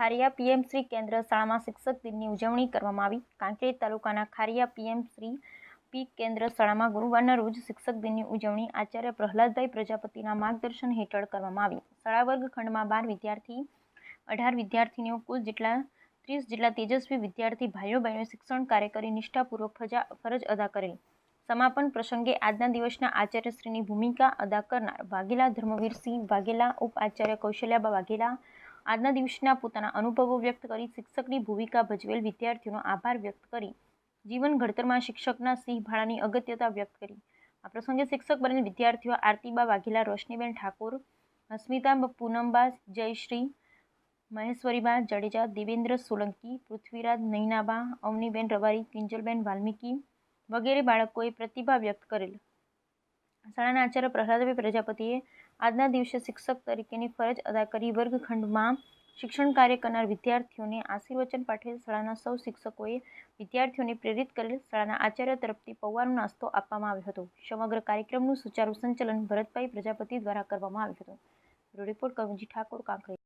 ખારિયા PM Shri કેન્દ્ર શાળામાં શિક્ષક દિનની ઉજવણી કરવામાં આવી. કાંકરેજ તાલુકાના ખારિયા પીએમ શ્રી પી કેન્દ્ર શાળામાં ગુરુવારના રોજ શિક્ષક દિનની ઉજવણી આચાર્ય પ્રહલાદભાઈ પ્રજાપતિના માર્ગદર્શન હેઠળ કરવામાં આવી. શાળા વર્ગખંડમાં બાર વિદ્યાર્થી, અઢાર વિદ્યાર્થીનીઓ, કુલ જેટલા ત્રીસ જેટલા તેજસ્વી વિદ્યાર્થી ભાઈઓ બહેનોએ શિક્ષણ કાર્ય કરી નિષ્ઠાપૂર્વક ફરજ અદા કરેલ. સમાપન પ્રસંગે આજના દિવસના આચાર્યશ્રીની ભૂમિકા અદા કરનાર વાઘેલા ધર્મવીરસિંહ વાઘેલા ઉપ આચાર્ય કૌશલ્યાબા વાઘેલા આજના દિવસના પોતાના અનુભવો વ્યક્ત કરી શિક્ષકની ભૂમિકા ભજવેલ વિદ્યાર્થીઓનો આભાર વ્યક્ત કરી, જીવન ઘડતરમાં શિક્ષકના સિંહ ભાડાની અગત્યતા વ્યક્ત કરી. આ પ્રસંગે શિક્ષક બનેલ વિદ્યાર્થીઓ આરતીબા વાઘેલા, રોશનીબેન ઠાકોર, અસ્મિતા પૂનમબા જયશ્રી, મહેશ્વરીબા જાડેજા, દેવેન્દ્ર સોલંકી, પૃથ્વીરાજ નૈનાબા, અવનીબેન રવારી કિંજલબેન વાલ્મીકી વગેરે બાળકોએ પ્રતિભા વ્યક્ત કરેલ. શાળાના આચાર્ય પ્રહલાદભાઈ પ્રજાપતિએ આજના દિવસે શિક્ષક તરીકેની ફરજ અદા કરી વર્ગખંડમાં શિક્ષણ કાર્ય કરનાર વિદ્યાર્થીઓને આશીર્વચન પાઠવેલ શાળાના સૌ શિક્ષકોએ વિદ્યાર્થીઓને પ્રેરિત કરેલ શાળાના આચાર્ય તરફથી પૌવાનો નાસ્તો આપવામાં આવ્યો હતો. સમગ્ર કાર્યક્રમનું સુચારુ સંચાલન ભરતભાઈ પ્રજાપતિ દ્વારા કરવામાં આવ્યું હતું. રિપોર્ટ કવિજી ઠાકોર, કાંકરેજ.